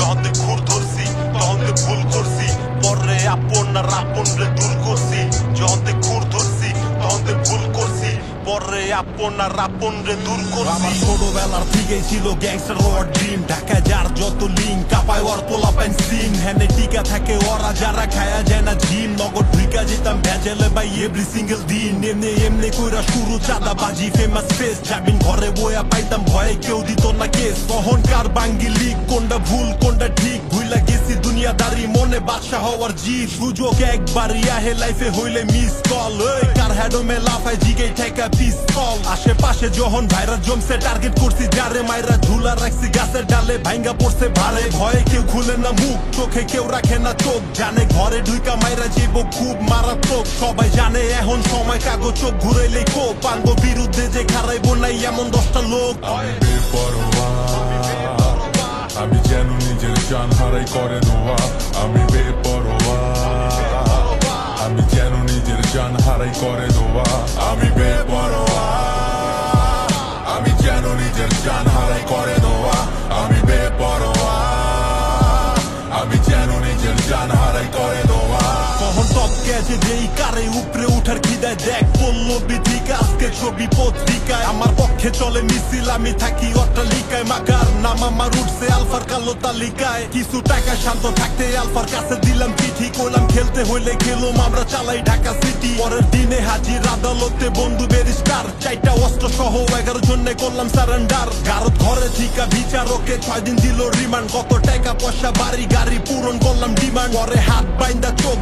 যখন তুই ধরছি তখন ভুল করছি, পরে আপন না রাপন রে দূর করছি। যখন তুই ধরছি তখন ভুল করছি, পরে আপন না রাপন রে দূর করছি। আমার ছোটবেলার থেকেই ছিল গ্যাংস্টার হওয়ার ড্রিম ঢাকা যার যত লিঙ্ক কাপায় ওর পোলা পেন সিন হ্যানে টিকা থাকে ওরা, যারা খায়া যায় ভেজেলে বাই এভরি সিঙ্গেল দিন এমনি এমনি কইরা শুরু চাঁদা বাজি ফেমাস ফেস চাবিন ঘরে বয়া পাইতাম ভয়ে কেউ দিত না কেস তখনকার বাঙ্গি লিগ কোনটা ভুল কোনটা ঠিক দুনিয়াদারি মনে বাদশা হওয়ার জি সুযোগ একবারই আহে লাইফে হইলে মিস কল কার হ্যাডমে লাফায়, জিগে ঠেকা পিস্তল। আশেপাশে যখন ভাইরাস জমছে টার্গেট করছি যারে, মাইরা ঝুলা রাখছি, গাছের ডালে ভাঙ্গা পড়ছে ভারে। ভয়ে কেউ খুলে না মুখ, চোখে কেউ রাখে না চোখ। জানে ঘরে ঢুইকা মাইরা যাইব খুব মারাত্মক। সবাই জানে এখন সময় কাগজ চোখ ঘুরাইলে কো পাঙ্গ বিরুদ্ধে যে খারাইব নাই, এমন দশটা লোক। হারাই করে দোয়া আমি বেপরোয়া আমি যেন নিজের জান হারাই করে দোয়া আমি বেপরোয়া আমি যেন নিজের জান হারাই করে দোয়া আমি বেপরোয়া আমি যেন নিজের জান হারাই করে উপরে উঠার খিদায় দেখ বলল বিধিকা আজকে ছবি পত্রিকায় আমার পক্ষে চলে মিছিল আমি থাকি অট্টালিকায়। মাকার নাম আমার উঠছে আলফার কালো তালিকায়। কিছু টাকা শান্ত থাকতে আলফার কাছে দিলাম চিঠি। কইলাম, খেলতে হইলে খেলুম, আমরা চালাই ঢাকা সিটি। পরের দিনে হাজির আদালতে বন্ধু বেরিস্টার চারটা অস্ত্র সহ এগারো জন্য করলাম সারেন্ডার। গারদ ঘরে থিকা বিচারকে ছয় দিন দিল রিমান্ড। কত টাকা পয়সা, বাড়ি, গাড়ি পূরণ করলাম ডিমান্ড। পরে হাত বাইন্দা চোখ